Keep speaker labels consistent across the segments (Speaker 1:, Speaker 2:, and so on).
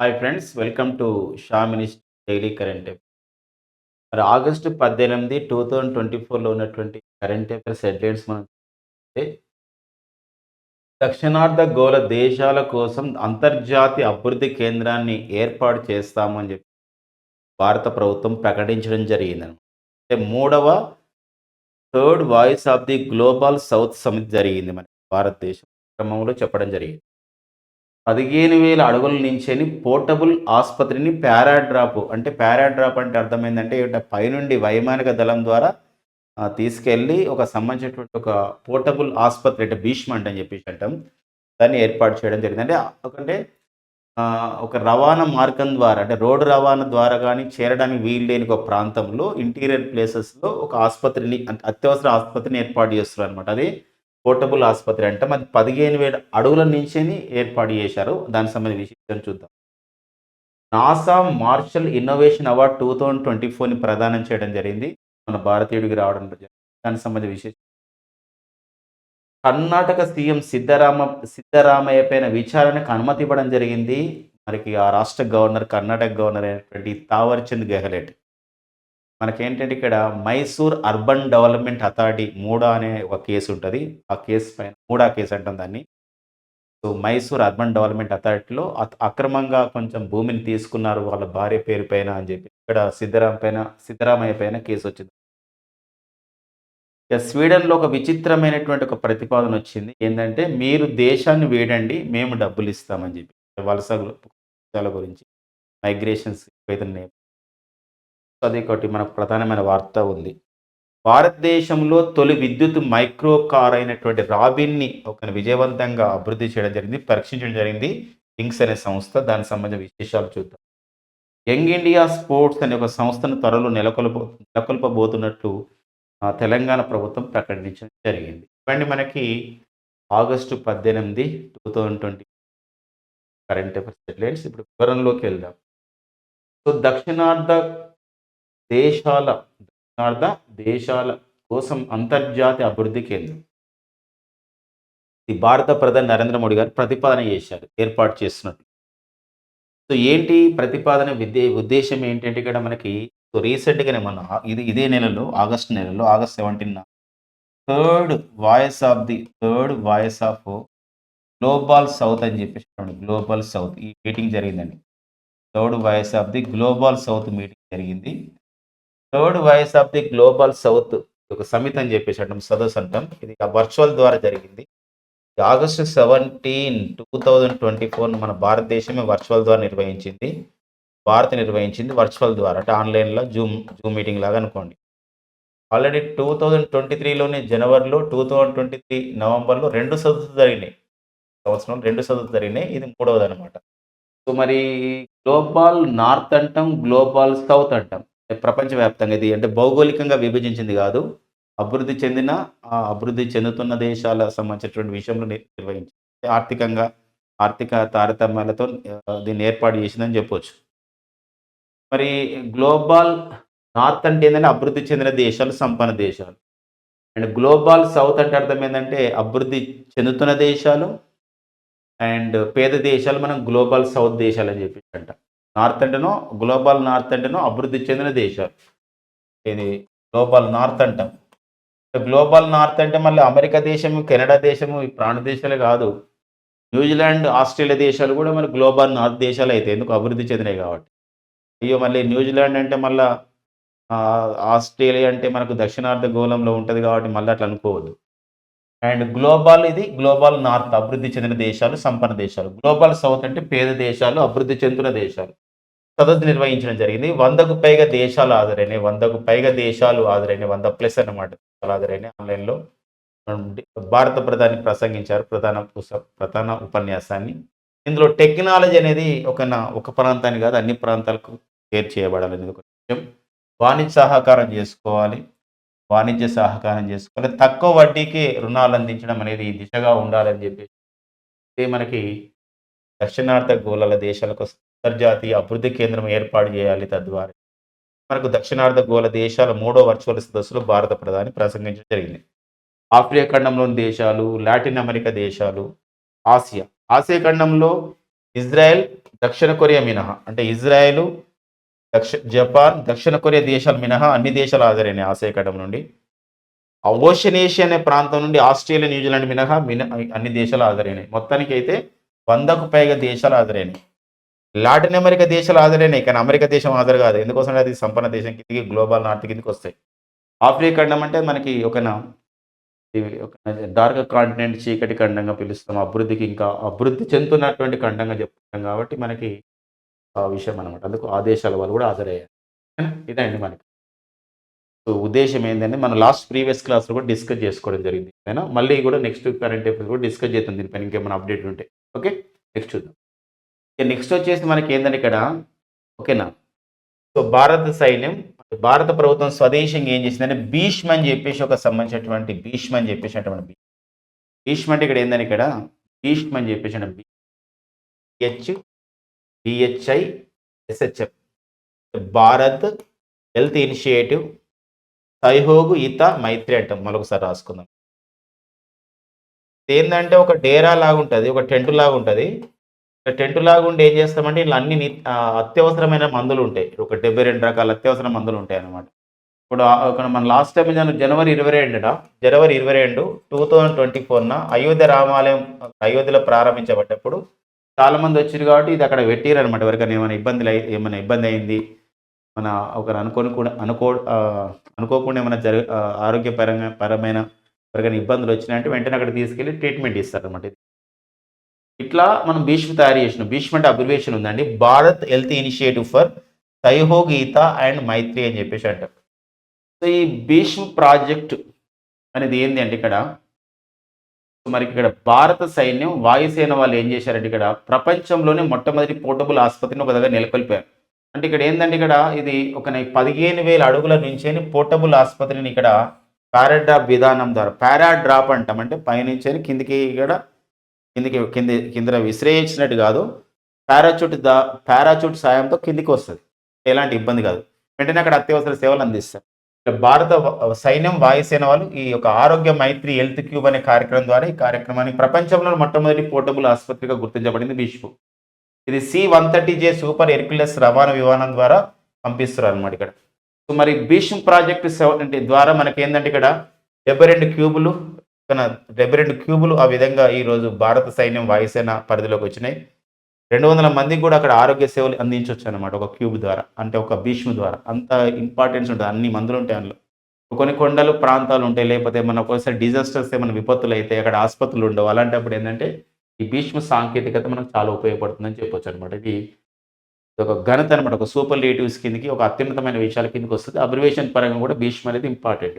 Speaker 1: Hi friends welcome to షా minister daily current మరి August పద్దెనిమిది టూ థౌజండ్ ట్వంటీ ఫోర్లో ఉన్నటువంటి కరెంట్ అఫేర్స్ హెడ్లైన్స్ మనం చూస్తే, దక్షిణార్ధ గోళ దేశాల కోసం అంతర్జాతీయ అభివృద్ధి కేంద్రాన్ని ఏర్పాటు చేస్తామని చెప్పి భారత ప్రభుత్వం ప్రకటించడం జరిగింది అంటే మూడవ third voice of the global south summit జరిగింది మన భారతదేశం క్రమంలో చెప్పడం జరిగింది. పదిహేను వేల అడుగుల నుంచేని పోర్టబుల్ ఆసుపత్రిని పారాడ్రాప్ అంటే పారాడ్రాప్ అంటే అర్థమైందంటే పైనుండి వైమానిక దళం ద్వారా తీసుకెళ్ళి ఒక సంబంధించినటువంటి ఒక పోర్టబుల్ ఆసుపత్రి అంటే భీష్మ అని చెప్పేసి అంటాం. దాన్ని ఏర్పాటు చేయడం జరిగింది అంటే ఒకటే ఒక రవాణా మార్గం ద్వారా అంటే రోడ్డు రవాణా ద్వారా కానీ చేరడానికి వీలు లేని ఒక ప్రాంతంలో ఇంటీరియర్ ప్లేసెస్లో ఒక ఆసుపత్రిని అంటే అత్యవసర ఆసుపత్రిని ఏర్పాటు చేస్తున్నారు అనమాట అది పోర్టబుల్ ఆసుపత్రి అంటే. మరి పదిహేను వేల అడుగుల నుంచి ఏర్పాటు చేశారు. దానికి సంబంధించిన విషయం చూద్దాం. NASA Marshall innovation award two thousand twenty ఫోర్ని ప్రదానం చేయడం జరిగింది. మన భారతీయుడికి రావడం జరిగింది. దానికి సంబంధించిన విశేషం కర్ణాటక సీఎం సిద్ధరామ సిద్ధరామయ్య పైన విచారణకు అనుమతి ఇవ్వడం జరిగింది. మనకి ఆ రాష్ట్ర గవర్నర్ కర్ణాటక గవర్నర్ అయినటువంటి తావర్చంద్ గెహ్లెట్. మనకేంటంటే ఇక్కడ మైసూర్ అర్బన్ డెవలప్మెంట్ అథారిటీ మూడా అనే ఒక కేసు ఉంటుంది. ఆ కేసు పైన మూడా కేసు అంటాం దాన్ని. సో మైసూర్ అర్బన్ డెవలప్మెంట్ అథారిటీలో అత- అక్రమంగా కొంచెం భూమిని తీసుకున్నారు వాళ్ళ భార్య పేరు పైన అని చెప్పి. ఇక్కడ సిద్ధరామ పైన సిద్ధరామయ్య పైన కేసు వచ్చింది. ఇక స్వీడన్లో ఒక విచిత్రమైనటువంటి ఒక ప్రతిపాదన వచ్చింది. ఏంటంటే మీరు దేశాన్ని వేడండి మేము డబ్బులు ఇస్తామని చెప్పి. వలసల గురించి. మైగ్రేషన్స్ ఏదైనా అది ఒకటి మనకు ప్రధానమైన వార్త ఉంది. భారతదేశంలో తొలి విద్యుత్ మైక్రో కార్ అయినటువంటి రాబిన్ని ఒక విజయవంతంగా అభివృద్ధి చేయడం జరిగింది పరీక్షించడం జరిగింది. కింగ్స్ అనే సంస్థ. దానికి సంబంధించిన విశేషాలు చూద్దాం. యంగ్ ఇండియా స్పోర్ట్స్ అనే ఒక సంస్థను త్వరలో నెలకొల్ప నెలకొల్పబోతున్నట్లు ఆ, తెలంగాణ ప్రభుత్వం ప్రకటించడం జరిగింది. ఇవ్వండి మనకి ఆగస్టు పద్దెనిమిది two thousand twenty current affairs headlines. ఇప్పుడు వివరంలోకి వెళ్దాం. సో దక్షిణార్ధ దేశాల దక్షిణార్ధ దేశాల కోసం అంతర్జాతీయ అభివృద్ధి కేంద్రం. ఇది భారత ప్రధాని నరేంద్ర మోడీ గారు ప్రతిపాదన చేశారు ఏర్పాటు చేస్తున్నట్టు. సో ఏంటి ప్రతిపాదన విద్య ఉద్దేశం ఏంటంటే ఇక్కడ మనకి సో రీసెంట్గానే మన ఇది ఇదే నెలలో ఆగస్ట్ నెలలో August seventeen third voice of the third voice of global south అని చెప్పేసి గ్లోబల్ సౌత్ ఈ మీటింగ్ జరిగిందండి. Third voice of the global south meeting జరిగింది. Third voice of the global south ఒక సమితి అని చెప్పేసి అంటాం సదస్సు అంటాం ఇది వర్చువల్ ద్వారా జరిగింది. August seventeen two thousand twenty four మన భారతదేశమే వర్చువల్ ద్వారా నిర్వహించింది. భారత్ నిర్వహించింది వర్చువల్ ద్వారా. అంటే ఆన్లైన్లో జూమ్ జూమ్ మీటింగ్ లాగా అనుకోండి. ఆల్రెడీ టూ థౌజండ్ ట్వంటీ త్రీలోనే జనవరిలో టూ థౌజండ్ ట్వంటీ త్రీ నవంబర్లో రెండు సదస్సులు జరిగినాయి. సంవత్సరం రెండు సదస్సులు జరిగినాయి. ఇది మూడవది అనమాట సో మరి గ్లోబల్ నార్త్ అంటాం గ్లోబల్ సౌత్ అంటాం. ప్రపంచవ్యాప్తంగా ఇది అంటే భౌగోళికంగా విభజించింది కాదు. అభివృద్ధి చెందిన ఆ అభివృద్ధి చెందుతున్న దేశాల సంబంధించినటువంటి విషయంలో నిర్వహించింది ఆర్థికంగా ఆర్థిక తారతమ్యాలతో దీన్ని ఏర్పాటు చేసిందని చెప్పొచ్చు. మరి గ్లోబల్ నార్త్ అంటే ఏంటంటే అభివృద్ధి చెందిన దేశాలు సంపన్న దేశాలు. అండ్ గ్లోబల్ సౌత్ అంటే అర్థం ఏంటంటే అభివృద్ధి చెందుతున్న దేశాలు అండ్ పేద దేశాలు మనం గ్లోబల్ సౌత్ దేశాలు అని చెప్పి అంటాం. నార్త్ అంటేనో గ్లోబల్ నార్త్ అంటేనో అభివృద్ధి చెందిన దేశాలు ఇది గ్లోబల్ నార్త్ అంటాం. గ్లోబల్ నార్త్ అంటే మళ్ళీ అమెరికా దేశము కెనడా దేశము ఈ ప్రాణ దేశాలే కాదు. న్యూజిలాండ్ ఆస్ట్రేలియా దేశాలు కూడా మన గ్లోబల్ నార్త్ దేశాలు అయితే ఎందుకు అభివృద్ధి చెందినాయి కాబట్టి. అయ్యో మళ్ళీ న్యూజిలాండ్ అంటే మళ్ళీ ఆస్ట్రేలియా అంటే మనకు దక్షిణార్ధ గోళంలో ఉంటుంది కాబట్టి మళ్ళీ అట్లా అనుకోవద్దు. అండ్ గ్లోబల్ ఇది గ్లోబల్ నార్త్ అభివృద్ధి చెందిన దేశాలు సంపన్న దేశాలు. గ్లోబల్ సౌత్ అంటే పేద దేశాలు అభివృద్ధి చెందిన దేశాలు. సదస్సు నిర్వహించడం జరిగింది. వందకు పైగా దేశాలు హాజరైనాయి. వందకు పైగా దేశాలు హాజరైనాయి. వంద ప్లస్ అన్నమాట దేశాలు హాజరైనాయి ఆన్లైన్లో. భారత ప్రధాని ప్రసంగించారు. ప్రధాన ప్రధాన ఉపన్యాసాన్ని. ఇందులో టెక్నాలజీ అనేది ఒక నా- ఒక ప్రాంతాన్ని కాదు అన్ని ప్రాంతాలకు షేర్ చేయబడాలి అనేది ఒక విషయం. వాణిజ్య సహకారం చేసుకోవాలి. వాణిజ్య సహకారం చేసుకోవాలి. తక్కువ వడ్డీకి రుణాలు అందించడం అనేది ఈ దిశగా ఉండాలని చెప్పి ఇది మనకి దక్షిణార్థ గోళాల దేశాలకు అంతర్జాతీయ అభివృద్ధి కేంద్రం ఏర్పాటు చేయాలి తద్వారా మనకు దక్షిణార్థ గోళ దేశాల మూడో వర్చువల్ సదస్సులో భారత ప్రధాని ప్రసంగించడం జరిగింది. ఆఫ్రికా ఖండంలోని దేశాలు లాటిన్ అమెరికా దేశాలు ఆసియా. ఆసియా ఖండంలో ఇజ్రాయెల్ దక్షిణ కొరియా మినహా అంటే ఇజ్రాయెల్ దక్ష జపాన్ దక్షిణ కొరియా దేశాలు మినహా అన్ని దేశాలు హాజరైనాయి ఆసియా ఖండం నుండి. ఓషనేషియా అనే ప్రాంతం నుండి ఆస్ట్రేలియా న్యూజిలాండ్ మినహా మిన అన్ని దేశాలు హాజరైనాయి. మొత్తానికి అయితే వందకు పైగా దేశాలు హాజరైనాయి. లాటిన్ అమెరికా దేశాలు హాజరైనాయి కానీ అమెరికా దేశం హాజరు కాదు. ఎందుకోసం అది సంపన్న దేశం కిందకి గ్లోబల్ నార్త్ కిందకి వస్తాయి. ఆఫ్రికా ఖండం అంటే మనకి ఒక ఒక డార్క్ కాంటినెంట్ చీకటి ఖండంగా పిలుస్తాం. అభివృద్ధికి ఇంకా అభివృద్ధి చెందుతున్నటువంటి ఖండంగా చెప్తున్నాం కాబట్టి మనకి విషయం అనమాట అందుకు ఆదేశాల వాళ్ళు కూడా హాజరయ్యారు. ఇదండి మనకి. సో ఉద్దేశం ఏంటంటే మనం లాస్ట్ ప్రీవియస్ క్లాస్లో కూడా డిస్కస్ చేసుకోవడం జరిగింది. అయినా మళ్ళీ కూడా నెక్స్ట్ కరెంట్ అఫేర్స్ కూడా డిస్కస్ చేద్దాం దీనిపైన ఇంకేమైనా అప్డేట్ ఉంటే. ఓకే? నెక్స్ట్ చూద్దాం. ఇక నెక్స్ట్ వచ్చేసి మనకి ఏంటంటే ఇక్కడ ఓకేనా? సో భారత సైన్యం భారత ప్రభుత్వం స్వదేశంగా ఏం చేసిందంటే భీష్మ అని చెప్పేసి ఒక సంబంధించినటువంటి భీష్మ అని చెప్పేసి అటువంటి భీష్మ్ అంటే ఇక్కడ ఏందని ఇక్కడ భీష్మ అని చెప్పేసి H BHI SHF Bharat health initiative. Sahyog Hita Maitri అంటాం. మరొకసారి రాసుకుందాం. ఏంటంటే ఒక డేరా లాగా ఉంటుంది ఒక టెంట్ లాగా ఉంటుంది టెంట్ లాగా ఉండి ఏం చేస్తామంటే ఇలా అన్ని అత్యవసరమైన మందులు ఉంటాయి ఒక డెబ్బై రెండు రకాల అత్యవసర మందులు ఉంటాయి అన్నమాట. ఇప్పుడు మన లాస్ట్ టైం జన- జనవరి ఇరవై రెండున జనవరి ఇరవై రెండు టూ థౌజండ్ ట్వంటీ ఫోర్న అయోధ్య రామాలయం అయోధ్యలో ప్రారంభించబడ్డప్పుడు చాలా మంది వచ్చారు కాబట్టి ఇది అక్కడ పెట్టిరు అనమాట ఎవరికైనా ఏమైనా ఇబ్బందులు అయి ఏమైనా ఇబ్బంది అయింది మన ఒక అనుకోని కూడా అనుకో అనుకోకుండా ఏమైనా జరి ఆరోగ్యపరంగా పరమైన ఎవరికైనా ఇబ్బందులు వచ్చినాయంటే వెంటనే అక్కడ తీసుకెళ్ళి ట్రీట్మెంట్ ఇస్తారు అనమాట ఇట్లా మనం భీష్మ తయారు చేసిన. భీష్మ అంటే అబ్రివేషన్ ఉందండి. Bharat health initiative for Sahyog Hita and Maitri అని చెప్పేసి అంటారు. సో ఈ భీష్మ ప్రాజెక్ట్ అనేది ఏంటి అంటే ఇక్కడ మరి ఇక్కడ భారత సైన్యం వాయుసేన వాళ్ళు ఏం చేశారంటే ఇక్కడ ప్రపంచంలోనే మొట్టమొదటి పోర్టబుల్ ఆసుపత్రిని ఒక దగ్గర నెలకొల్పారు. అంటే ఇక్కడ ఏంటంటే ఇక్కడ ఇది ఒక పదిహేను వేల అడుగుల నుంచి పోర్టబుల్ ఆసుపత్రిని ఇక్కడ పారాడ్రాప్ విధానం ద్వారా పారాడ్రాప్ అంటాం. అంటే పైనుంచి కిందికి ఇక్కడ కిందికి కింది కింద విసిరేయించినట్టు కాదు పారాచూట్ దా పారాచూట్ సాయంతో కిందికి వస్తుంది. ఎలాంటి ఇబ్బంది కాదు. వెంటనే అక్కడ అత్యవసర సేవలు అందిస్తారు. భారత సైన్యం వాయుసేన వాళ్ళు ఈ యొక్క ఆరోగ్య మైత్రి హెల్త్ క్యూబ్ అనే కార్యక్రమం ద్వారా ఈ కార్యక్రమాన్ని ప్రపంచంలో మొట్టమొదటి పోర్టబుల్ ఆసుపత్రిగా గుర్తించబడింది భీష్పు ఇది C one thirty J super Hercules రవాణా విమానం ద్వారా పంపిస్తారు అనమాట ఇక్కడ. సో మరి భీష్మ్ ప్రాజెక్ట్ సెవెన్ అంటే ద్వారా మనకి ఏంటంటే ఇక్కడ డెబ్బై రెండు క్యూబులు డెబ్బై రెండు క్యూబులు ఆ విధంగా ఈరోజు భారత సైన్యం వాయుసేన పరిధిలోకి వచ్చినాయి. రెండు వందల మందికి కూడా అక్కడ ఆరోగ్య సేవలు అందించవచ్చు అనమాట ఒక క్యూబ్ ద్వారా అంటే ఒక భీష్మ ద్వారా. అంత ఇంపార్టెన్స్ ఉంటుంది అన్ని మందులు ఉంటాయి అందులో. కొన్ని కొండలు ప్రాంతాలు ఉంటాయి లేకపోతే మన ఒకసారి డిజాస్టర్స్ ఏమైనా విపత్తులు అయితే అక్కడ ఆసుపత్రులు ఉండవు. అలాంటప్పుడు ఏంటంటే ఈ భీష్మ సాంకేతికత మనకు చాలా ఉపయోగపడుతుందని చెప్పొచ్చు అనమాట ఇది ఇది ఒక ఘనత అనమాట ఒక సూపర్ లేటివ్స్ కిందకి ఒక అత్యున్నతమైన విషయాల కిందకి వస్తుంది. అబ్రివేషన్ పరంగా కూడా భీష్మ అనేది ఇంపార్టెంట్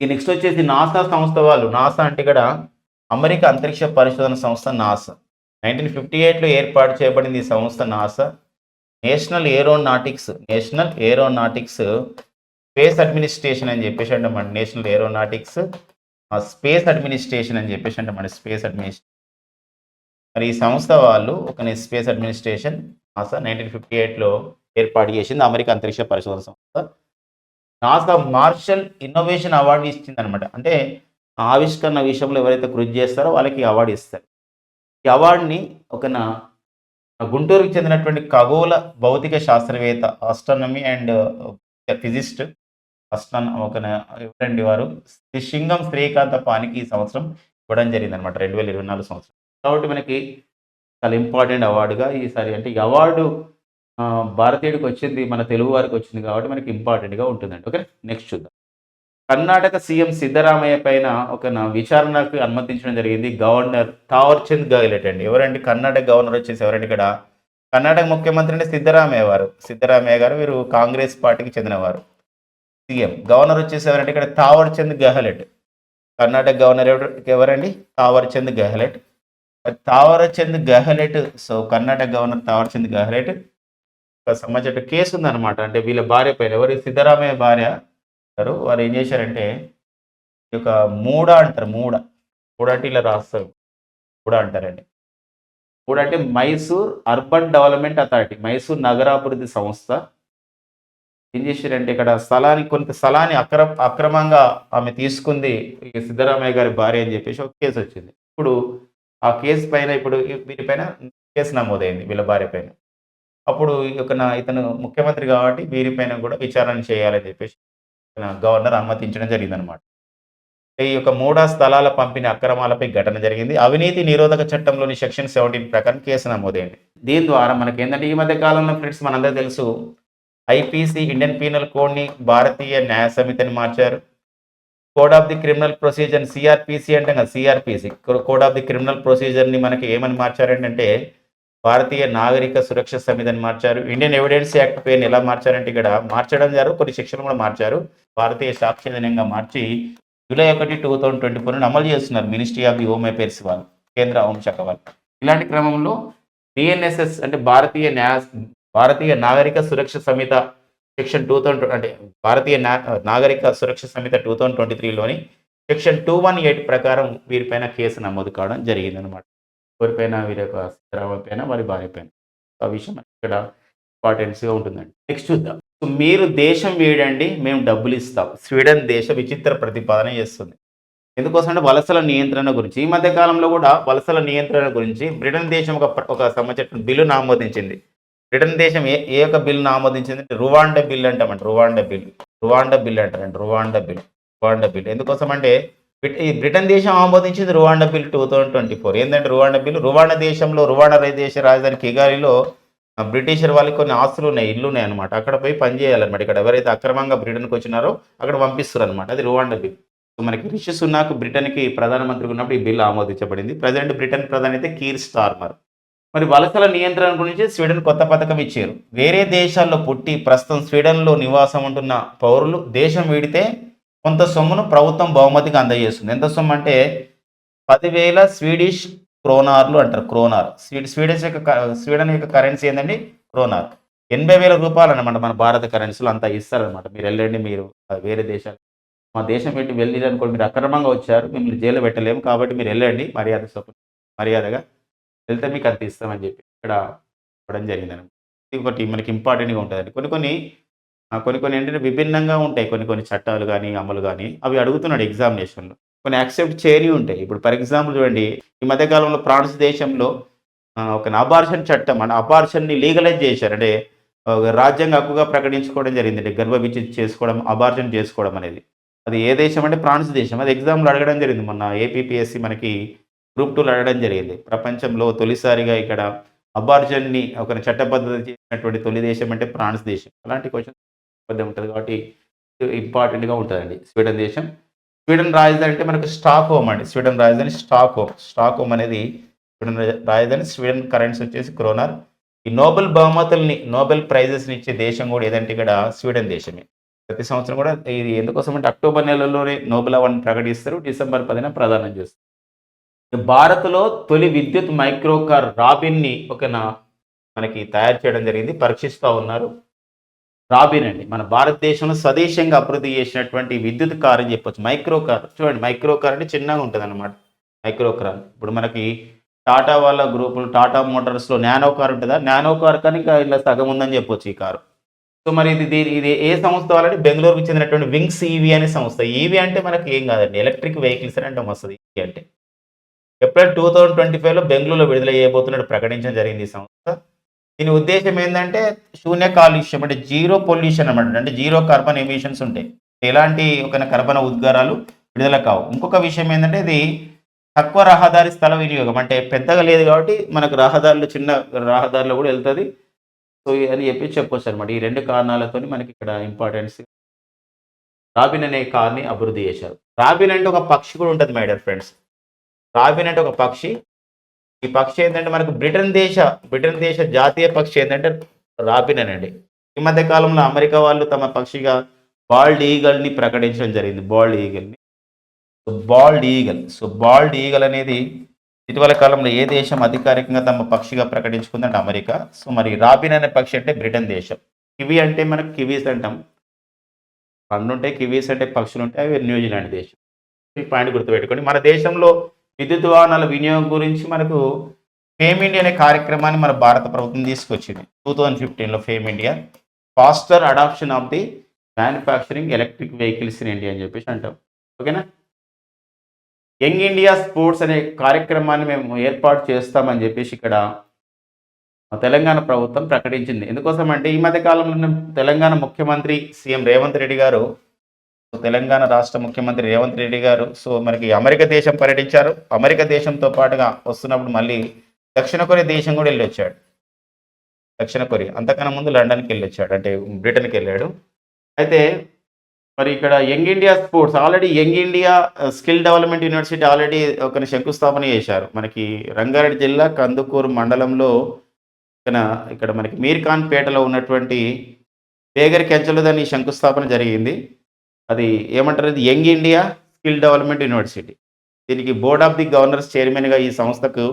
Speaker 1: ఈ నెక్స్ట్ వచ్చేసి నాసా సంస్థ వాళ్ళు. నాసా అంటే ఇక్కడ అమెరికా అంతరిక్ష పరిశోధన సంస్థ నాసా. నైన్టీన్ ఫిఫ్టీ ఎయిట్లో ఏర్పాటు చేయబడింది ఈ సంస్థ NASA. National aeronautics national aeronautics space administration అని చెప్పేసి అంటే నేషనల్ ఏరోనాటిక్స్ స్పేస్ అడ్మినిస్ట్రేషన్ అని చెప్పేసి అంటే స్పేస్ అడ్మినిస్ట్రేషన్. మరి ఈ సంస్థ వాళ్ళు ఒక space administration NASA nineteen fifty ఎయిట్లో ఏర్పాటు చేసింది అమెరికా అంతరిక్ష పరిశోధన సంస్థ. నాసా మార్షల్ ఇన్నోవేషన్ అవార్డు ఇచ్చింది అనమాట అంటే ఆవిష్కరణ విషయంలో ఎవరైతే కృషి చేస్తారో వాళ్ళకి అవార్డు ఇస్తారు. ఈ అవార్డుని ఒక నా గుంటూరుకు చెందినటువంటి ఖగోళ భౌతిక శాస్త్రవేత్త ఆస్ట్రానమీ అండ్ ఫిజిస్ట్ అస్ట్రాన్ ఒక నా- ఎవరండి వారు? శ్రీ సింగం శ్రీకాంత పానికి ఈ సంవత్సరం ఇవ్వడం జరిగింది అనమాట రెండు వేల ఇరవై నాలుగు సంవత్సరం. కాబట్టి మనకి చాలా ఇంపార్టెంట్ అవార్డుగా ఈసారి అంటే ఈ అవార్డు ఆ, భారతీయుడికి వచ్చింది మన తెలుగు వారికి వచ్చింది కాబట్టి మనకి ఇంపార్టెంట్గా ఉంటుందండి. ఓకే నెక్స్ట్ చూద్దాం. కర్ణాటక సీఎం సిద్ధరామయ్య పైన ఒక నా విచారణకు అనుమతించడం జరిగింది. గవర్నర్ తావర్చంద్ గెహ్లోట్ అండి. ఎవరండి? కర్ణాటక గవర్నర్ వచ్చేసి ఎవరండి ఇక్కడ? కర్ణాటక ముఖ్యమంత్రి అంటే సిద్ధరామయ్య వారు. సిద్ధరామయ్య గారు వీరు కాంగ్రెస్ పార్టీకి చెందినవారు. సీఎం. గవర్నర్ వచ్చేసి ఎవరంటే ఇక్కడ తావర్చంద్ గెహ్లోట్ కర్ణాటక గవర్నర్ ఎవరండి? తావర్చంద్ గెహ్లోట్ తావరచంద్ గెహ్లోట్ సో కర్ణాటక గవర్నర్ తావర్చంద్ గెహ్లోట్ ఒక సంబంధించిన కేసు ఉందన్నమాట. అంటే వీళ్ళ భార్య పైన. ఎవరు? సిద్ధరామయ్య భార్య. వారు ఏం చేశారంటే ఈ యొక్క మూడ అంటారు మూడ. మూడ అంటే ఇలా రాస్తారు. మూడ అంటారండి. మూడ అంటే Mysore urban development authority Mysore నగరాభివృద్ధి సంస్థ. ఏం చేశారంటే ఇక్కడ స్థలానికి కొంత స్థలాన్ని అక్ర అక్రమంగా ఆమె తీసుకుంది సిద్ధరామయ్య గారి భార్య అని చెప్పేసి ఒక కేసు వచ్చింది. ఇప్పుడు ఆ కేసు పైన ఇప్పుడు వీరిపైన కేసు నమోదైంది వీళ్ళ భార్య పైన. అప్పుడు ఒక నా ఇతను ముఖ్యమంత్రి కాబట్టి వీరిపైన కూడా విచారణ చేయాలని చెప్పేసి గవర్నర్ అనుమతించడం జరిగిందనమాట ఈ యొక్క మూడా స్థలాల పంపిణీ అక్రమాలపై ఘటన జరిగింది. అవినీతి నిరోధక చట్టంలోని సెక్షన్ సెవెంటీన్ ప్రకారం కేసు నమోదైంది. దీని ద్వారా మనకి ఏంటంటే ఈ మధ్య కాలంలో ఫ్రెండ్స్ మనందరూ తెలుసు ఐపీసీ ఇండియన్ పీనల్ కోడ్ని భారతీయ న్యాయ సమితిని మార్చారు. Code of the criminal procedure CRPC అంటే కదా CRPC. Code of the criminal ప్రొసీజర్ని మనకి ఏమని మార్చారంటే భారతీయ నాగరిక సురక్ష సమితిని మార్చారు. ఇండియన్ ఎవిడెన్స్ యాక్ట్ పేరుని ఎలా మార్చారంటే ఇక్కడ మార్చడం జరు కొన్ని శిక్షలు కూడా మార్చారు. భారతీయ సాక్ష్య దినంగా మార్చి జూలై ఒకటి టూ థౌసండ్ ట్వంటీ ఫోర్ అమలు చేస్తున్నారు ministry of the home affairs వాళ్ళు కేంద్ర హోంశాఖ వాళ్ళు. ఇలాంటి క్రమంలో బిఎన్ఎస్ఎస్ అంటే భారతీయ న్యాయ భారతీయ నాగరిక సురక్ష సమిత సెక్షన్ టూ థౌసండ్ అంటే భారతీయ నా- Nagarik Suraksha Sanhita two thousand twenty త్రీలోని section two one eight ప్రకారం వీరిపైన కేసు నమోదు కావడం జరిగిందనమాట ఎవరిపైన వీరి యొక్క సీతారామ పైన వారి భార్య పైన ఆ విషయం ఇక్కడ ఇంపార్టెన్స్గా ఉంటుందండి. నెక్స్ట్ చూద్దాం. సో మీరు దేశం వేయడండి మేము డబ్బులు ఇస్తాం. స్వీడన్ దేశ విచిత్ర ప్రతిపాదన చేస్తుంది. ఎందుకోసం అంటే వలసల నియంత్రణ గురించి ఈ మధ్య కాలంలో కూడా వలసల నియంత్రణ గురించి బ్రిటన్ దేశం ఒక ఒక సంబంధించిన బిల్లును ఆమోదించింది. బ్రిటన్ దేశం ఏ ఏ యొక్క బిల్లును ఆమోదించింది అంటే రువాండ బిల్ అంటామంట రువాండ బిల్. రువాండ బిల్ అంటారండి. Rwanda bill. Rwanda bill. ఎందుకోసం అంటే బ్రిటన్ దేశం ఆమోదించింది Rwanda bill two thousand twenty four. ఏంటంటే రువాండా బిల్ రువాండా దేశంలో రువాండా దేశ రాజధాని కిగాలిలో బ్రిటిషర్ వాళ్ళకి కొన్ని ఆస్తులు ఉన్నాయి ఇల్లు ఉన్నాయి అనమాట అక్కడ పోయి పని చేయాలన్నమాట. ఇక్కడ ఎవరైతే అక్రమంగా బ్రిటన్కి వచ్చినారో అక్కడ పంపిస్తారు అనమాట అది రువాండా బిల్. సో మనకి రిషి సున్నాకు బ్రిటన్కి ప్రధానమంత్రి ఉన్నప్పుడు ఈ బిల్ ఆమోదించబడింది. ప్రజెంట్ బ్రిటన్ ప్రధాని అయితే కీర్ స్టార్మర్ మరి వలసల నియంత్రణ గురించి స్వీడన్ కొత్త పథకం ఇచ్చారు. వేరే దేశాల్లో పుట్టి ప్రస్తుతం స్వీడన్లో నివాసం ఉంటున్న పౌరులు దేశం వీడితే కొంత సొమ్మును ప్రభుత్వం బహుమతిగా అందజేస్తుంది. ఎంత సొమ్ము అంటే పదివేల స్వీడిష్ క్రోనార్లు అంటారు క్రోనార్. స్వీడ్ స్వీడిష్ యొక్క స్వీడన్ యొక్క కరెన్సీ ఏంటండి క్రోనార్. ఎనభై వేల రూపాయలు అనమాట మన భారత కరెన్సీలు అంతా ఇస్తారనమాట మీరు వెళ్ళండి మీరు వేరే దేశాలు. మా దేశం పెట్టి వెళ్ళి అనుకోండి మీరు అక్రమంగా వచ్చారు మిమ్మల్ని జైలు పెట్టలేము కాబట్టి మీరు వెళ్ళండి మర్యాద సొప్పు మర్యాదగా వెళ్తే మీకు అంత ఇస్తామని చెప్పి ఇక్కడ ఇవ్వడం జరిగింది ఇది ఒకటి మనకి ఇంపార్టెంట్గా ఉంటుందండి. కొన్ని కొన్ని కొన్ని కొన్ని ఏంటంటే విభిన్నంగా ఉంటాయి. కొన్ని కొన్ని చట్టాలు కానీ అమలు కానీ అవి అడుగుతున్నాడు ఎగ్జామినేషన్లో. కొన్ని యాక్సెప్ట్ చేయని ఉంటాయి. ఇప్పుడు ఫర్ ఎగ్జాంపుల్ చూడండి ఈ మధ్యకాలంలో ఫ్రాన్స్ దేశంలో ఒక అబార్షన్ చట్టం అంటే అబార్షన్ని లీగలైజ్ చేశారు. అంటే ఒక రాజ్యాంగ హక్కుగా ప్రకటించుకోవడం జరిగింది. అంటే గర్భ చేసుకోవడం అబార్షన్ చేసుకోవడం అనేది. అది ఏ దేశం అంటే ఫ్రాన్స్ దేశం. అది ఎగ్జామ్లు అడగడం జరిగింది. మొన్న ఏపీపీఎస్సి మనకి గ్రూప్ టూలు అడగడం జరిగింది. ప్రపంచంలో తొలిసారిగా ఇక్కడ అబార్జన్ని ఒక చట్టబద్ధత చేసినటువంటి తొలి దేశం అంటే ఫ్రాన్స్ దేశం. అలాంటి క్వశ్చన్ పెద్ద ఉంటుంది కాబట్టి ఇంపార్టెంట్గా ఉంటుందండి. స్వీడన్ దేశం. స్వీడన్ రాజధాని అంటే మనకు స్టాక్ హోమ్ అండి. స్వీడన్ రాజధాని స్టాక్ హోమ్ స్టాక్ హోమ్ అనేది స్వీడన్ రాజధాని స్వీడన్ కరెన్సీ వచ్చేసి క్రోనార్. ఈ నోబెల్ బహుమతుల్ని నోబెల్ ప్రైజెస్ని ఇచ్చే దేశం కూడా ఏదంటే ఇక్కడ స్వీడన్ దేశమే. ప్రతి సంవత్సరం కూడా ఇది ఎందుకోసం అంటే అక్టోబర్ నెలలోనే నోబెల్ అవార్డుని ప్రకటిస్తారు. డిసెంబర్ పదిన ప్రదానం చేస్తారు. భారత్లో తొలి విద్యుత్ మైక్రో కార్ రాబిన్ని ఒక మనకి తయారు చేయడం జరిగింది. పరీక్షిస్తూ ఉన్నారు. రాబిన్ అండి మన భారతదేశంలో స్వదేశంగా అభివృద్ధి చేసినటువంటి విద్యుత్ కార్ అని చెప్పొచ్చు. Micro car. చూడండి మైక్రో కార్ అంటే చిన్నగా ఉంటుంది అనమాట మైక్రో కార్. ఇప్పుడు మనకి టాటా వాళ్ళ గ్రూపులు టాటా మోటార్స్లో నానో కార్ ఉంటుందా? నానో కార్ కానీ ఇంకా ఇలా సగం ఉందని చెప్పొచ్చు ఈ కారు. సో మరి ఇది దీని ఇది ఏ సంస్థ వాళ్ళంటే బెంగళూరుకు చెందినటువంటి వింగ్స్ ఈవీ అనే సంస్థ. ఈవీ అంటే మనకి ఏం కాదండి. ఎలక్ట్రిక్ వెహికల్స్ అని అంటే వస్తుంది ఈవీ అంటే. ఏప్రిల్ టూ థౌజండ్ ట్వంటీ ఫైవ్లో బెంగళూరులో విడుదల చేయబోతున్నట్టు ప్రకటించడం జరిగింది ఈ సంస్థ. దీని ఉద్దేశం ఏంటంటే శూన్య కాలుష్యం అంటే జీరో పొల్యూషన్ అనమాట అంటే జీరో కార్బన్ ఎమిషన్స్ ఉంటాయి. ఎలాంటి ఒక కర్బన ఉద్గారాలు విడుదల కావు. ఇంకొక విషయం ఏంటంటే ఇది తక్కువ రహదారి స్థల వినియోగం. అంటే పెద్దగా లేదు కాబట్టి మనకు రహదారులు చిన్న రహదారిలో కూడా వెళ్తుంది. సో అని చెప్పి చెప్పొచ్చు అనమాట ఈ రెండు కారణాలతో మనకి ఇక్కడ ఇంపార్టెన్స్ రాబిన్ అనే కార్ని అభివృద్ధి చేశారు. రాబిన్ అంటే ఒక పక్షి కూడా ఉంటుంది మై డియర్ ఫ్రెండ్స్ రాబిన్ అంటే ఒక పక్షి. ఈ పక్షి ఏంటంటే మనకు బ్రిటన్ దేశ బ్రిటన్ దేశ జాతీయ పక్షి ఏంటంటే రాబిన్ అండి ఈ మధ్య కాలంలో అమెరికా వాళ్ళు తమ పక్షిగా బాల్డ్ ఈగల్ని ప్రకటించడం జరిగింది. Bald ఈగల్ని. So bald eagle. So bald eagle అనేది ఇటీవల కాలంలో ఏ దేశం అధికారికంగా తమ పక్షిగా ప్రకటించుకుందంటే అమెరికా. సో మరి రాబిన్ అనే పక్షి అంటే బ్రిటన్ దేశం. కివి అంటే మనకు కివీస్ అంటాం. పండు ఉంటాయి కివీస్ అంటే పక్షులు ఉంటాయి అవి న్యూజిలాండ్ దేశం. ఈ పాయింట్ గుర్తుపెట్టుకోండి. మన దేశంలో విద్యుత్ వాహనాల వినియోగం గురించి మనకు ఫేమ్ ఇండియా అనే కార్యక్రమాన్ని మన భారత ప్రభుత్వం తీసుకొచ్చింది. టూ థౌజండ్ ఫిఫ్టీన్లో FAME India faster adoption of the manufacturing electric vehicles in India అని చెప్పేసి అంటాం. ఓకేనా? యంగ్ ఇండియా స్పోర్ట్స్ అనే కార్యక్రమాన్ని మేము ఏర్పాటు చేస్తామని చెప్పేసి ఇక్కడ తెలంగాణ ప్రభుత్వం ప్రకటించింది. ఎందుకోసం అంటే ఈ మధ్య కాలంలో తెలంగాణ ముఖ్యమంత్రి సీఎం రేవంత్ రెడ్డి గారు తెలంగాణ రాష్ట్ర ముఖ్యమంత్రి రేవంత్ రెడ్డి గారు సో మనకి అమెరికా దేశం పర్యటించారు. అమెరికా దేశంతో పాటుగా వస్తున్నప్పుడు మళ్ళీ దక్షిణ కొరియా దేశం కూడా వెళ్ళి వచ్చాడు దక్షిణ కొరియా అంతకన్నా ముందు లండన్కి వెళ్ళి వచ్చాడు అంటే బ్రిటన్కి వెళ్ళాడు. అయితే మరి ఇక్కడ young India sports already young India skill development university already ఒక శంకుస్థాపన చేశారు. మనకి రంగారెడ్డి జిల్లా కందుకూరు మండలంలో ఇక్కడ ఇక్కడ మనకి మీర్ఖాన్ పేటలో ఉన్నటువంటి పేగర్ కెంచలో దాని శంకుస్థాపన జరిగింది. అది ఏమంటారు? ఇది young India skill development university. దీనికి బోర్డ్ ఆఫ్ ది గవర్నర్స్ చైర్మన్గా ఈ సంస్థకు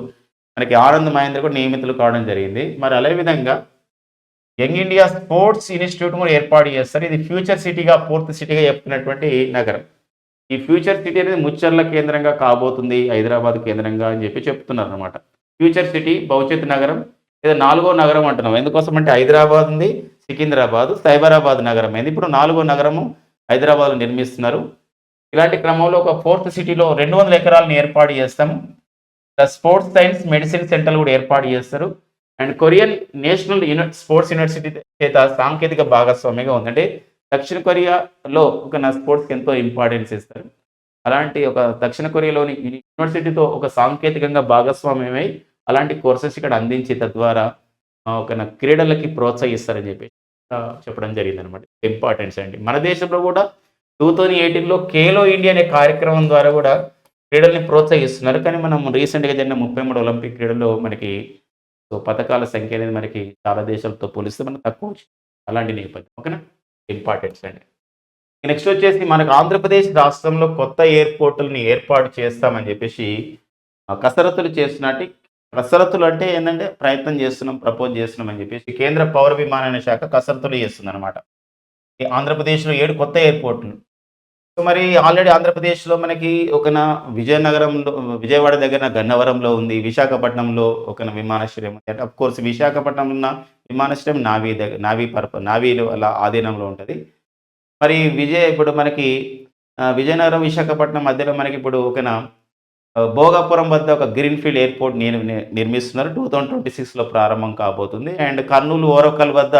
Speaker 1: మనకి ఆనంద్ మహేంద్ర కూడా నియమితులు కావడం జరిగింది. మరి అదే విధంగా యంగ్ ఇండియా స్పోర్ట్స్ ఇన్స్టిట్యూట్ కూడా ఏర్పాటు చేస్తారు. ఇది ఫ్యూచర్ సిటీగా పూర్తి సిటీగా చెప్తున్నటువంటి నగరం. ఈ ఫ్యూచర్ సిటీ అనేది ముచ్చర్ల కేంద్రంగా కాబోతుంది హైదరాబాద్ కేంద్రంగా అని చెప్పి చెప్తున్నారు అనమాట ఫ్యూచర్ సిటీ భవిష్యత్ నగరం లేదా నాలుగో నగరం అంటున్నాం. ఎందుకోసం అంటే హైదరాబాద్ ఉంది సికింద్రాబాద్ సైబరాబాద్ నగరం అయింది ఇప్పుడు నాలుగో నగరము హైదరాబాద్ నిర్మిస్తున్నారు. ఇలాంటి క్రమంలో ఒక ఫోర్త్ సిటీలో రెండు వందల ఎకరాలను ఏర్పాటు చేస్తాము స్పోర్ట్స్ సైన్స్ మెడిసిన్ సెంటర్లు కూడా ఏర్పాటు చేస్తారు. And Korean national uni sports university చేత సాంకేతిక భాగస్వామిగా ఉందంటే దక్షిణ కొరియాలో ఒక నా స్పోర్ట్స్కి ఎంతో ఇంపార్టెన్స్ ఇస్తారు. అలాంటి ఒక దక్షిణ కొరియాలోని యూనివర్సిటీతో ఒక సాంకేతికంగా భాగస్వామ్యమై అలాంటి కోర్సెస్ ఇక్కడ అందించి తద్వారా ఒక నా క్రీడలకి ప్రోత్సహిస్తారని చెప్పి చెప్పడం జరిగింది అనమాట ఇంపార్టెన్స్ అండి. మన దేశంలో కూడా టూ థౌజండ్ ఎయిటీన్లో కేలో ఇండియా అనే కార్యక్రమం ద్వారా కూడా క్రీడల్ని ప్రోత్సహిస్తున్నారు. కానీ మనం రీసెంట్గా జరిగిన ముప్పై మూడు ఒలింపిక్ క్రీడల్లో మనకి సో పథకాల సంఖ్య అనేది మనకి చాలా దేశాలతో పోలిస్తే మనకు తక్కువ వచ్చింది. అలాంటి నేపథ్యం. ఓకేనా? ఇంపార్టెన్స్ అండి. నెక్స్ట్ వచ్చేసి మనకు ఆంధ్రప్రదేశ్ రాష్ట్రంలో కొత్త ఎయిర్పోర్టుల్ని ఏర్పాటు చేస్తామని చెప్పేసి కసరత్తులు చేస్తున్నట్టు కసరత్తులు అంటే ఏంటంటే ప్రయత్నం చేస్తున్నాం ప్రపోజ్ చేస్తున్నాం అని చెప్పేసి కేంద్ర పౌర విమానయాన శాఖ కసరత్తులు చేస్తుంది అనమాట ఆంధ్రప్రదేశ్లో ఏడు కొత్త ఎయిర్పోర్ట్లు. సో మరి ఆల్రెడీ ఆంధ్రప్రదేశ్లో మనకి ఒకన విజయనగరంలో విజయవాడ దగ్గర గన్నవరంలో ఉంది విశాఖపట్నంలో ఒకన విమానాశ్రయం ఉంది. అంటే కోర్స్ విశాఖపట్నం ఉన్న విమానాశ్రయం నావీ దగ్గర నావీ పర్ప నావీలో అలా ఆధీనంలో ఉంటుంది. మరి విజయ్ ఇప్పుడు మనకి విజయనగరం విశాఖపట్నం మధ్యలో మనకి ఇప్పుడు ఒకన భోగాపురం వద్ద ఒక గ్రీన్ఫీల్డ్ ఎయిర్పోర్ట్ నేను నిర్మిస్తున్నారు. టూ థౌజండ్ ట్వంటీ సిక్స్లో ప్రారంభం కాబోతుంది. అండ్ కర్నూలు ఓరకల్ వద్ద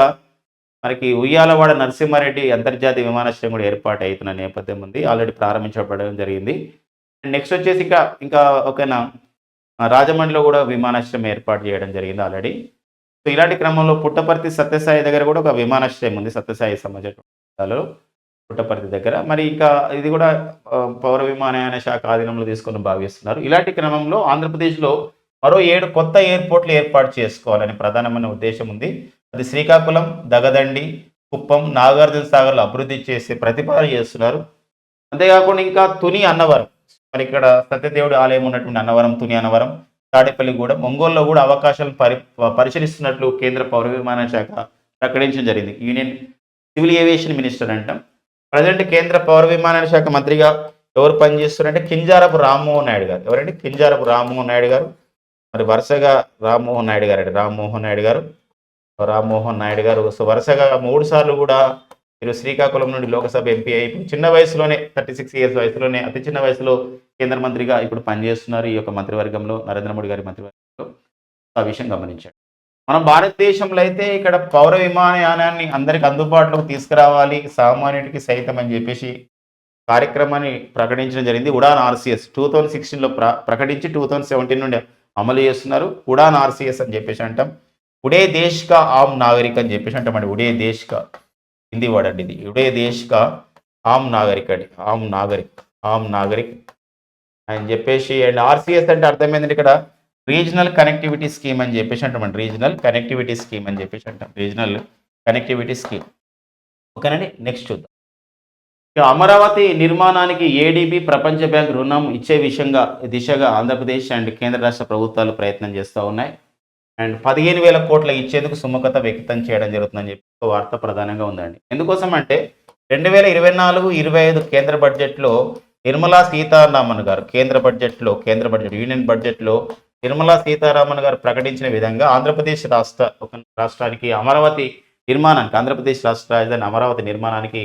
Speaker 1: మనకి ఉయ్యాలవాడ నరసింహారెడ్డి అంతర్జాతీయ విమానాశ్రయం కూడా ఏర్పాటు అవుతున్న నేపథ్యం ఉంది. ఆల్రెడీ ప్రారంభించబడడం జరిగింది. నెక్స్ట్ వచ్చేసి ఇంకా ఇంకా ఓకేనా రాజమండ్రిలో కూడా విమానాశ్రయం ఏర్పాటు చేయడం జరిగింది ఆల్రెడీ. సో ఇలాంటి క్రమంలో పుట్టపర్తి సత్యసాయి దగ్గర కూడా ఒక విమానాశ్రయం ఉంది. సత్యసాయి సమాజంలో పుట్టపర్తి దగ్గర. మరి ఇంకా ఇది కూడా పౌర విమానయాన శాఖ ఆధీనంలో తీసుకొని భావిస్తున్నారు. ఇలాంటి క్రమంలో ఆంధ్రప్రదేశ్లో మరో ఏడు కొత్త ఎయిర్పోర్ట్లు ఏర్పాటు చేసుకోవాలని ప్రధానమైన ఉద్దేశం ఉంది. అది శ్రీకాకుళం దగదండి కుప్పం నాగార్జున సాగర్లో అభివృద్ధి చేసే ప్రతిపాదన చేస్తున్నారు. అంతేకాకుండా ఇంకా తుని అన్నవరం. మరి ఇక్కడ సత్యదేవుడి ఆలయం ఉన్నటువంటి అన్నవరం తుని అన్నవరం తాడేపల్లిగూడెం ఒంగోలులో కూడా అవకాశాలను పరి పరిశీలిస్తున్నట్లు కేంద్ర పౌర విమాన శాఖ ప్రకటించడం జరిగింది. యూనియన్ సివిల్ ఏవియేషన్ మినిస్టర్ అంటాం. ప్రజెంట్ కేంద్ర పౌర విమానయాన శాఖ మంత్రిగా ఎవరు పనిచేస్తున్నారంటే కింజారపు రామ్మోహన్ నాయుడు గారు. ఎవరంటే కింజారపు రామ్మోహన్ నాయుడు గారు. మరి వరుసగా రామ్మోహన్ నాయుడు గారు అంటే రామ్మోహన్ నాయుడు గారు. రామ్మోహన్ నాయుడు గారు సో వరుసగా మూడు సార్లు కూడా మీరు శ్రీకాకుళం నుండి లోక్సభ ఎంపీ అయిపోయి చిన్న వయసులోనే థర్టీ సిక్స్ ఇయర్స్ వయసులోనే అతి చిన్న వయసులో కేంద్ర మంత్రిగా ఇప్పుడు పనిచేస్తున్నారు ఈ యొక్క మంత్రివర్గంలో నరేంద్ర మోడీ గారి మంత్రివర్గంలో. ఆ విషయం గమనించాడు. మన భారతదేశంలో అయితే ఇక్కడ పౌర విమానయానాన్ని అందరికి అందుబాటులోకి తీసుకురావాలి సామాన్యుడికి సైతం అని చెప్పేసి కార్యక్రమాన్ని ప్రకటించడం జరిగింది. ఉడాన్ ఆర్సీఎస్ టూ థౌజండ్ సిక్స్టీన్లో ప్ర ప్రకటించి టూ థౌజండ్ సెవెంటీన్ నుండి అమలు చేస్తున్నారు. ఉడాన్ ఆర్సీఎస్ అని చెప్పేసి అంటాం. ఉడే దేశ్ ఆమ్ నాగరిక్ అని చెప్పేసి అంటామండి ఉడే దేశ్ హిందీ వర్డ్ అండి ఇది. ఉడే దేశ్ ఆమ్ నాగరిక్ అండి. ఆమ్ నాగరిక్. ఆమ్ నాగరిక్ అని చెప్పేసి అండ్ ఆర్సీఎస్ అంటే అర్థమైందండి ఇక్కడ రీజనల్ కనెక్టివిటీ స్కీమ్ అని చెప్పేసి అంటాం రీజనల్ కనెక్టివిటీ స్కీమ్ అని చెప్పేసి అంటాం. Regional connectivity scheme. ఓకేనండి నెక్స్ట్ చూద్దాం. అమరావతి నిర్మాణానికి ఏడీబీ ప్రపంచ బ్యాంక్ రుణం ఇచ్చే విషయంగా దిశగా ఆంధ్రప్రదేశ్ అండ్ కేంద్ర రాష్ట్ర ప్రభుత్వాలు ప్రయత్నం చేస్తూ ఉన్నాయి. అండ్ పదిహేను వేల కోట్ల ఇచ్చేందుకు సుముఖత వ్యక్తం చేయడం జరుగుతుందని చెప్పి ఒక వార్త ప్రధానంగా ఉందండి. ఎందుకోసం అంటే రెండు వేల ఇరవై నాలుగు ఇరవై ఐదు కేంద్ర బడ్జెట్లో నిర్మలా సీతారామన్ గారు కేంద్ర బడ్జెట్లో కేంద్ర బడ్జెట్ యూనియన్ బడ్జెట్లో నిర్మలా సీతారామన్ గారు ప్రకటించిన విధంగా ఆంధ్రప్రదేశ్ రాష్ట్ర ఒక రాష్ట్రానికి అమరావతి నిర్మాణానికి ఆంధ్రప్రదేశ్ రాష్ట్ర రాజధాని అమరావతి నిర్మాణానికి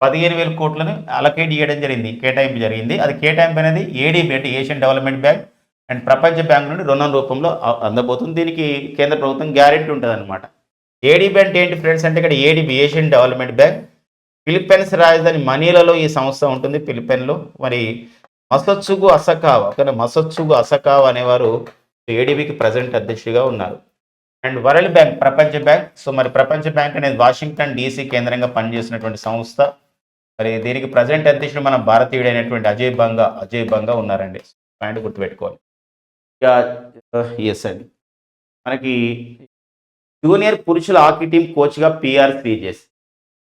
Speaker 1: పదిహేను వేల కోట్లను అలకేట్ చేయడం జరిగింది కేటాయింపు జరిగింది. అది కేటాయింపు అనేది ఏడీబీ అంటే ఏషియన్ డెవలప్మెంట్ బ్యాంక్ అండ్ ప్రపంచ బ్యాంక్ నుండి రుణం రూపంలో అందబోతుంది. దీనికి కేంద్ర ప్రభుత్వం గ్యారెంటీ ఉంటుంది అనమాట ఏడీబీ అంటే ఏంటి ఫ్రెండ్స్ అంటే ఇక్కడ ADB Asian development bank Philippines రాజధాని మనీలలో ఈ సంస్థ ఉంటుంది. ఫిలిప్పైన్లో మరి మసత్సుగు అసకావ. కానీ మసత్సుగు అసకావ అనేవారు ఏడీబీకి ప్రజెంట్ అధ్యక్షుడిగా ఉన్నారు. అండ్ వరల్డ్ బ్యాంక్ ప్రపంచ బ్యాంక్. సో మరి ప్రపంచ బ్యాంక్ అనేది వాషింగ్టన్ డీసీ కేంద్రంగా పనిచేసినటువంటి సంస్థ. మరి దీనికి ప్రజెంట్ అధ్యక్షుడు మన భారతీయుడైనటువంటి అజయ్ బంగా. అజయ్ బంగా ఉన్నారండి. పాయింట్ గుర్తుపెట్టుకోవాలి. ఎస్ అండి మనకి జూనియర్ పురుషుల హాకీ టీం కోచ్గా పిఆర్ శ్రీజేష్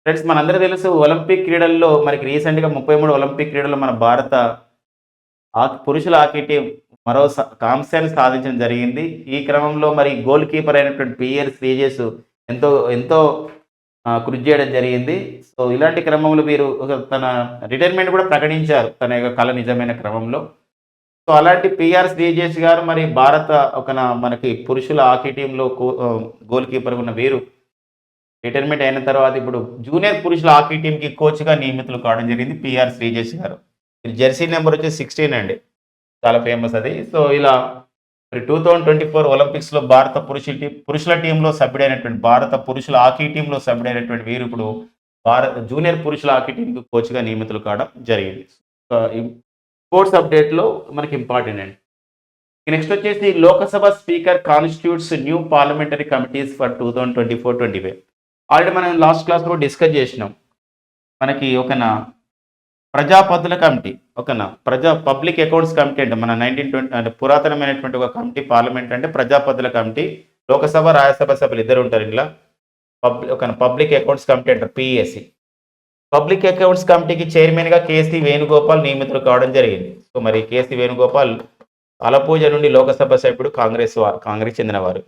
Speaker 1: ఫ్రెండ్స్ మనందరూ తెలుసు ఒలింపిక్ క్రీడల్లో మనకి రీసెంట్గా ముప్పై మూడు ఒలింపిక్ క్రీడల్లో మన భారత ఆ పురుషుల హాకీ టీం మరో కాంస్యాన్ని సాధించడం జరిగింది. ఈ క్రమంలో మరి గోల్ కీపర్ అయినటువంటి పిఆర్ శ్రీజేష్ ఎంతో ఎంతో కృషి చేయడం జరిగింది. సో ఇలాంటి క్రమంలో వీరు తన రిటైర్మెంట్ కూడా ప్రకటించారు. తన యొక్క కళ నిజమైన క్రమంలో. సో అలాంటి పిఆర్ శ్రీజేష్ గారు మరి భారత ఒక మనకి పురుషుల హాకీ టీంలో కో- గోల్ కీపర్ ఉన్న వీరు రిటైర్మెంట్ అయిన తర్వాత ఇప్పుడు జూనియర్ పురుషుల హాకీ టీంకి కోచ్గా నియమితులు కావడం జరిగింది పిఆర్ శ్రీజేష్ గారు. జెర్సీ నెంబర్ వచ్చి సిక్స్టీన్ అండి. చాలా ఫేమస్ అది. సో ఇలా మరి టూ థౌజండ్ ట్వంటీ ఫోర్ ఒలింపిక్స్లో భారత పురుషుల టీం పురుషుల టీంలో సభ్యుడైనటువంటి భారత పురుషుల హాకీ టీంలో సభ్యుడైనటువంటి వీరు ఇప్పుడు భారత జూనియర్ పురుషుల హాకీ టీంకి కోచ్గా నియమితులు కావడం జరిగింది. స్పోర్ట్స్ అప్డేట్లో మనకి ఇంపార్టెంట్ అండి. నెక్స్ట్ వచ్చేసి Lok Sabha speaker constitutes new parliamentary committees for two thousand twenty four twenty five. Already మనం లాస్ట్ క్లాస్లో డిస్కస్ చేసినాం. మనకి ఒకనా ప్రజాపతుల కమిటీ ఓకేనా? ప్రజా పబ్లిక్ అకౌంట్స్ కమిటీ అంటే మన నైన్టీన్ ట్వంటీ అంటే పురాతనమైనటువంటి ఒక కమిటీ పార్లమెంట్ అంటే ప్రజాపతుల కమిటీ లోకసభ రాజ్యసభ సభ్యులు ఇద్దరు ఉంటారు ఇలా పబ్లిక్ ఒక పబ్లిక్ అకౌంట్స్ కమిటీ అంటారు పిఎస్సి పబ్లిక్ అకౌంట్స్ కమిటీకి చైర్మన్గా కేసీ వేణుగోపాల్ నియమితులు కావడం జరిగింది. సో మరి కేసీ వేణుగోపాల్ అలపూజ నుండి లోకసభ సభ్యుడు కాంగ్రెస్ వారు కాంగ్రెస్ చెందినవారు.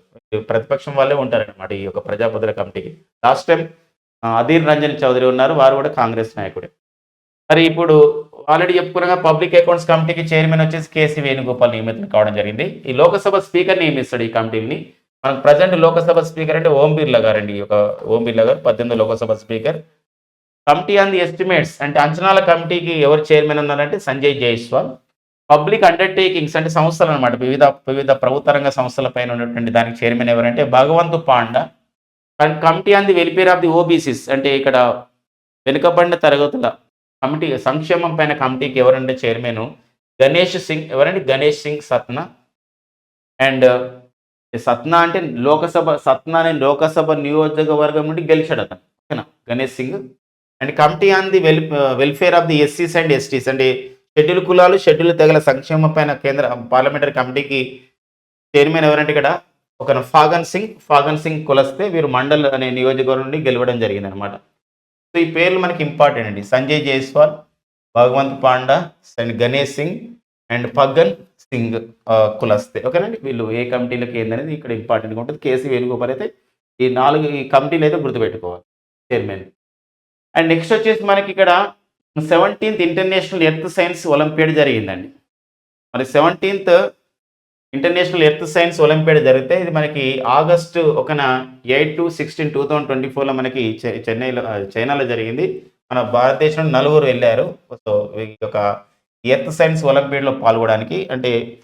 Speaker 1: ప్రతిపక్షం వాళ్ళే ఉంటారన్నమాట ఈ యొక్క ప్రజాపతుల కమిటీకి. లాస్ట్ టైం అధీర్ రంజన్ చౌదరి ఉన్నారు వారు కూడా కాంగ్రెస్ నాయకుడే. మరి ఇప్పుడు ఆల్రెడీ చెప్పుకున్నాగా పబ్లిక్ అకౌంట్స్ కమిటీకి చైర్మన్ వచ్చేసి కేసీ వేణుగోపాల్ నియమితులు కావడం జరిగింది. ఈ లోకసభ స్పీకర్ నియమిస్తాడు ఈ కమిటీని. మనకు ప్రజెంట్ లోకసభ స్పీకర్ అంటే ఓం బిర్లా గారండి. ఒక యొక్క ఓం బిర్లా గారు పద్దెనిమిది Lok Sabha speaker. Committee on the estimates అంటే అంచనాల కమిటీకి ఎవరు చైర్మన్ ఉన్నారంటే సంజయ్ జైస్వాల్. పబ్లిక్ అండర్టేకింగ్స్ అంటే సంస్థలు అనమాట వివిధ వివిధ ప్రభుత్వ రంగ సంస్థల పైన ఉన్నటువంటి దానికి చైర్మన్ ఎవరంటే Bhagwant Panda. And committee on the welfare of the OBCs అంటే ఇక్కడ వెనుకబడిన తరగతుల కమిటీ సంక్షేమం పైన కమిటీకి ఎవరంటే చైర్మన్ గణేష్ సింగ్ ఎవరంటే గణేష్ సింగ్ సత్న. అండ్ సత్నా అంటే లోకసభ సత్నా అనే లోకసభ నియోజకవర్గం నుండి గెలిచాడు అతను ఓకేనా? Ganesh Singh. And committee on the wel welfare of the ఎస్సీస్ and STs. అంటే షెడ్యూల్ కులాలు షెడ్యూల్ తెగల సంక్షేమం పైన కేంద్ర పార్లమెంటరీ కమిటీకి చైర్మన్ ఎవరంటే ఇక్కడ? ఒక ఫాగన్ సింగ్. ఫాగన్ సింగ్ కులస్తే వీరు మండల్ అనే నియోజకవర్గం నుండి గెలవడం జరిగింది అనమాట సో ఈ పేర్లు మనకి ఇంపార్టెంట్ అండి. Sanjay Jaiswal Bhagwant Panda and Ganesh Singh and Faggan Singh Kulaste. ఓకేనండి? వీళ్ళు ఏ కమిటీలకు ఏందనేది ఇక్కడ ఇంపార్టెంట్గా ఉంటుంది. కేసీ వేణుగోపాల్ అయితే ఈ నాలుగు ఈ కమిటీలు అయితే గుర్తుపెట్టుకోవాలి చైర్మన్. అండ్ నెక్స్ట్ వచ్చేసి మనకి ఇక్కడ seventeenth international earth science olympiad జరిగిందండి. మరి seventeenth international earth science olympiad జరిగితే ఇది మనకి August ఒకన eight to sixteen two thousand twenty ఫోర్లో మనకి చె- చెన్నైలో చైనాలో జరిగింది. మన భారతదేశం నలుగురు వెళ్ళారు. సో ఈ యొక్క ఎర్త్ సైన్స్ ఒలింపియాడ్లో పాల్గొనడానికి అంటే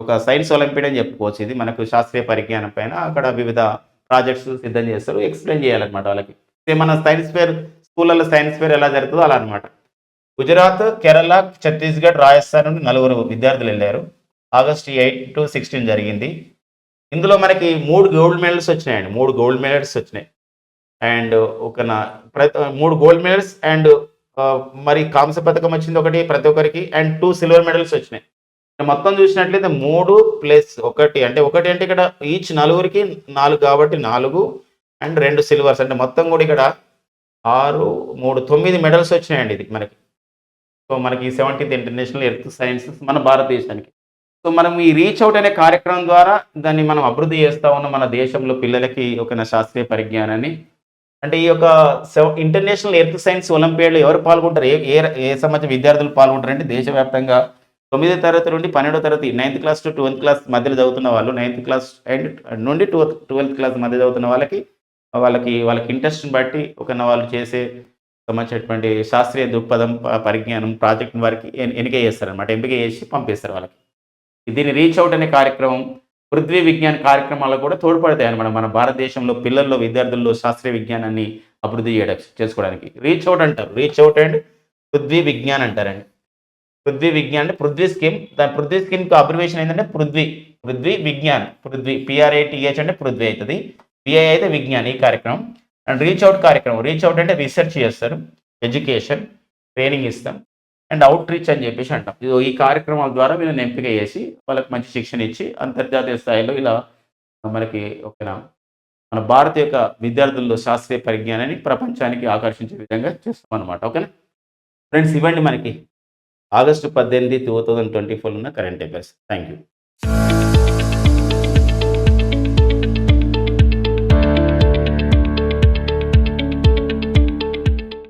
Speaker 1: ఒక సైన్స్ ఒలింపియాడ్ అని చెప్పుకోవచ్చు. ఇది మనకు శాస్త్రీయ పరిజ్ఞానం పైన అక్కడ వివిధ ప్రాజెక్ట్స్ సిద్ధం చేస్తారు. ఎక్స్ప్లెయిన్ చేయాలన్నమాట వాళ్ళకి. ఇదే మన సైన్స్ ఫేర్ స్కూళ్ళలో సైన్స్ ఫేర్ ఎలా జరుగుతుందో అలా అనమాట గుజరాత్ కేరళ ఛత్తీస్గఢ్ రాజస్థాన్ నుండి నలుగురు విద్యార్థులు వెళ్ళారు. ఆగస్ట్ ఎయిట్ టు సిక్స్టీన్ జరిగింది. ఇందులో మనకి మూడు గోల్డ్ మెడల్స్ వచ్చినాయండి. మూడు గోల్డ్ మెడల్స్ వచ్చినాయి. అండ్ ఒక నా ప్రతి మూడు గోల్డ్ మెడల్స్ అండ్ మరి కాంస్య పథకం వచ్చింది ఒకటి ప్రతి ఒక్కరికి అండ్ టూ సిల్వర్ మెడల్స్ వచ్చినాయి. మొత్తం చూసినట్లయితే మూడు ప్లస్ ఒకటి అంటే ఒకటి అంటే ఇక్కడ ఈచ్ నలుగురికి నాలుగు కాబట్టి నాలుగు అండ్ రెండు సిల్వర్స్. అంటే మొత్తం కూడా ఇక్కడ ఆరు మూడు తొమ్మిది మెడల్స్ వచ్చినాయండి ఇది మనకి. సో మనకి సెవెంటీన్త్ ఇంటర్నేషనల్ ఎర్త్ సైన్సెస్ మన భారతదేశానికి. సో మనం ఈ రీచ్ అవుట్ అనే కార్యక్రమం ద్వారా దాన్ని మనం అభివృద్ధి చేస్తూ ఉన్నాం మన దేశంలో పిల్లలకి ఒక శాస్త్రీయ పరిజ్ఞానాన్ని. అంటే ఈ యొక్క ఇంటర్నేషనల్ ఎర్త్ సైన్స్ ఒలింపియాడ్లో ఎవరు పాల్గొంటారు? ఏ ఏ ఏ సమాజం విద్యార్థులు పాల్గొంటారు అంటే దేశవ్యాప్తంగా తొమ్మిదో తరగతి నుండి పన్నెండో తరగతి ninth class to twelfth class మధ్యలో చదువుతున్న వాళ్ళు నైన్త్ క్లాస్ అండ్ నుండి ట్వెల్త్ ట్వెల్త్ క్లాస్ మధ్య చదువుతున్న వాళ్ళకి వాళ్ళకి వాళ్ళకి ఇంట్రెస్ట్ని బట్టి ఒక వాళ్ళు చేసే సంబంధించినటువంటి శాస్త్రీయ దృక్పథం పరిజ్ఞానం ప్రాజెక్ట్ వారికి ఎన్నిక చేస్తారనమాట ఎంపిక చేసి పంపిస్తారు వాళ్ళకి. దీన్ని రీచ్ అవుట్ అనే కార్యక్రమం పృథ్వీ విజ్ఞాన్ కార్యక్రమాలు కూడా తోడ్పడతాయి అనమాట మన భారతదేశంలో పిల్లల్లో విద్యార్థుల్లో శాస్త్రీయ విజ్ఞానాన్ని అభివృద్ధి చేయడం చేసుకోవడానికి. రీచ్ అవుట్ అంటారు. Reach out and Prithvi Vigyan అంటారండి. పృథ్వీ విజ్ఞాన్ అంటే పృథ్వీ స్కీమ్ దాని పృథ్వీ స్కీమ్కి అబ్రివేషన్ ఏంటంటే పృథ్వీ పృథ్వీ విజ్ఞాన్. పృథ్వీ పిఆర్ఏటిహెచ్ అంటే పృథ్వీ అవుతుంది. పిఐ అయితే విజ్ఞాన్ ఈ కార్యక్రమం. అండ్ రీచ్ అవుట్ కార్యక్రమం రీచ్ అవుట్ అంటే రీసెర్చ్ చేస్తారు. ఎడ్యుకేషన్ ట్రైనింగ్ ఇస్తాం. అండ్ అవుట్ రీచ్ అని చెప్పేసి అంటాం. ఇది ఈ కార్యక్రమాల ద్వారా వీళ్ళని ఎంపిక చేసి వాళ్ళకి మంచి శిక్షణ ఇచ్చి అంతర్జాతీయ స్థాయిలో ఇలా మనకి ఓకేనా మన భారత యొక్క విద్యార్థుల్లో శాస్త్రీయ పరిజ్ఞానాన్ని ప్రపంచానికి ఆకర్షించే విధంగా చేస్తాం అనమాట ఓకేనా? ఫ్రెండ్స్ ఇవ్వండి మనకి. ఆగస్టు పద్దెనిమిది టూ థౌజండ్ ట్వంటీ ఫోర్ ఉన్న కరెంట్ అఫైర్స్ థ్యాంక్ యూ